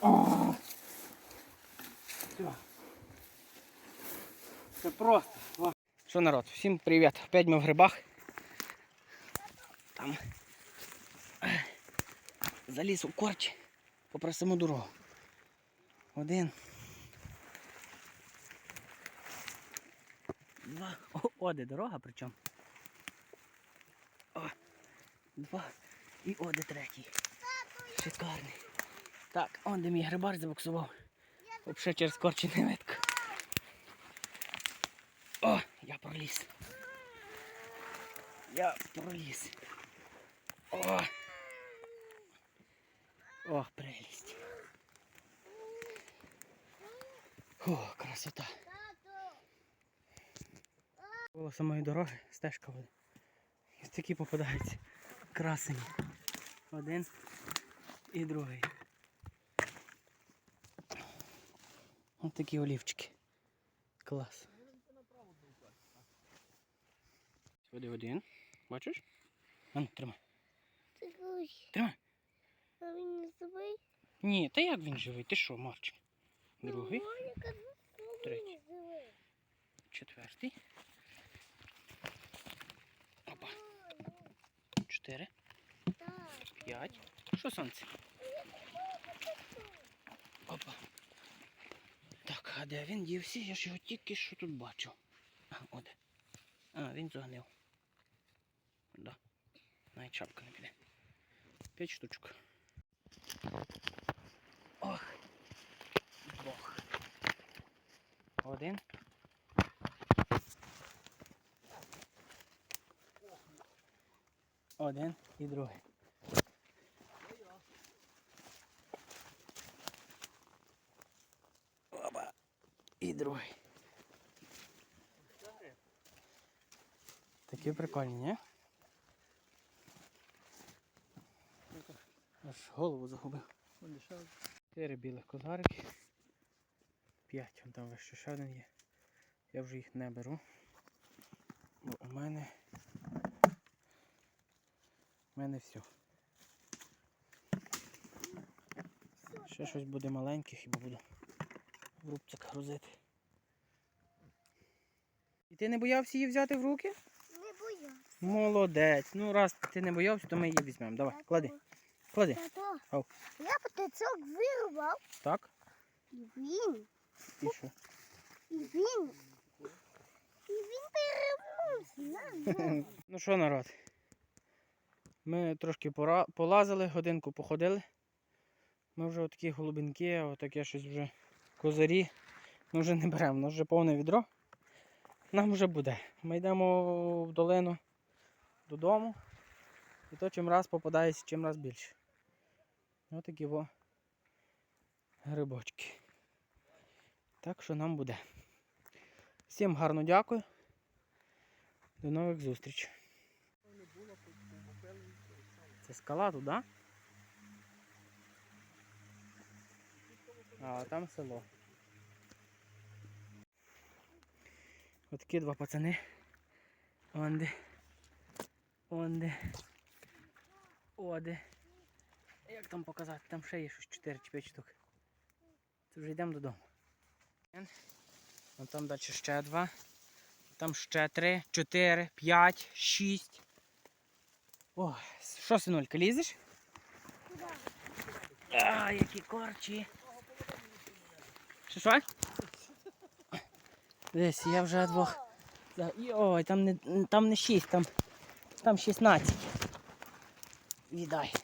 О! Все. Це просто. Що народ, всім привіт. Опять ми в грибах. Там заліз у корч, попросимо дорогу. Один. Два. О, де дорога причому. Два. І оде третій. Шикарний. Так, он де мій грибар забуксував. Взагалі через корчі не. О, я проліз. Я проліз. О! О, прелість. О, красота. Коло самої дороги стежка буде. І такі попадаються красені. Один і другий. Ось такі олівчики. Клас. Сюди один. Бачиш? А ну, тримай. Тримай. а він не живий? Ні, та як він живий? Ти що, Марчик? Другий, Ну, Третій. четвертий. Опа. Чотири, п'ять. Що сонце? Опа. Так, а де він дівся? Я ж його тільки що тут бачив. А, от. А, він загнив. Да. Навіть шапка не піде. П'ять штучок. Ох. Двох. Один. Один і другий. Опа. І другий. Такі прикольні, ні? Аж голову загубив. Чотири білих козарики. П'ять, вон там вище ще один є. Я вже їх не беру. Бо у мене. У мене все. Ще щось буде маленьке, хіба буду в рубцик грузити. І ти не боявся її взяти в руки? Не боявся. Молодець. Ну раз ти не боявся, то ми її візьмемо. Давай, клади. Клади. Тато, Ау. я патичок вирвав, Так. і він, І що? і він, і він на. Ну що, народ? Ми трошки пора... полазили, годинку походили. Ми вже отакі голубинки, а отаке щось вже козарі. Ми вже не беремо, у нас вже повне відро. Нам вже буде. Ми йдемо в долину додому. І то чим раз попадається, чим раз більше. Отакі во грибочки. Так що нам буде. Всім гарно дякую. До нових зустріч. Це скала туди? А там село. Отакі два пацани. Онде. Онде. Оде. Як там показати? Там ще є щось 4 чи 5 штук. Це вже йдемо додому. Вон там далі ще два. Там ще три, чотири, п'ять, шість. О, що, синулька, лізеш? А, які корчі. Що що? Десь, я вже двох. Ой, там не, там не шість, там, там 16. Віддай.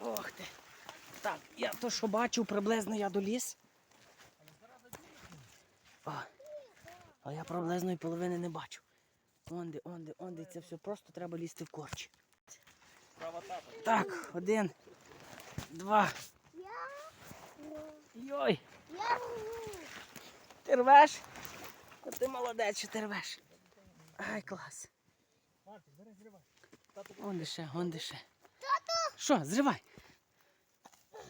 Ох ти. Так, я то, що бачив, приблизно я доліз. О, а я приблизної половини не бачу. Онде, онде, онде, це все просто треба лізти в корч. Так, один, два. Йой, ти рвеш? Та ти молодець, що ти рвеш. Ай, клас. Онде ще, онде ще. Що, зривай.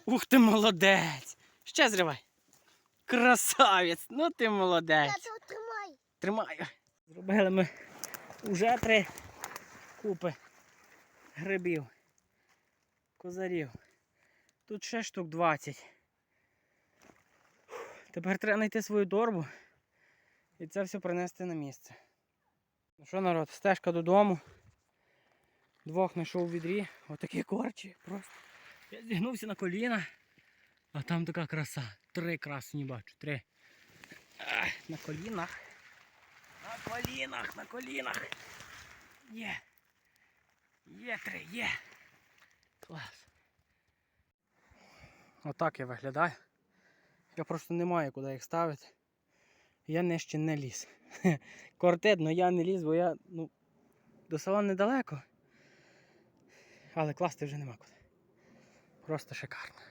Ух ти молодець. Ще зривай. Красавець, ну ти молодець. Тато, тримай. Тримаю. Зробили ми вже три купи грибів, козарів. Тут ще штук 20. Тепер треба знайти свою торбу і це все принести на місце. Ну що, народ, стежка додому. Двох знайшов у відрі. Отакі корчі. Просто. Я зігнувся на коліна. А там така краса. Три красні бачу. Три. На колінах. На колінах, на колінах. Є. Є три, є. Клас. Отак я виглядаю. Я просто не маю куди їх ставити. Я нижче не ліз. Кортет, але я не ліз, бо я ну, до села недалеко. Але класти вже нема куди. Просто шикарно.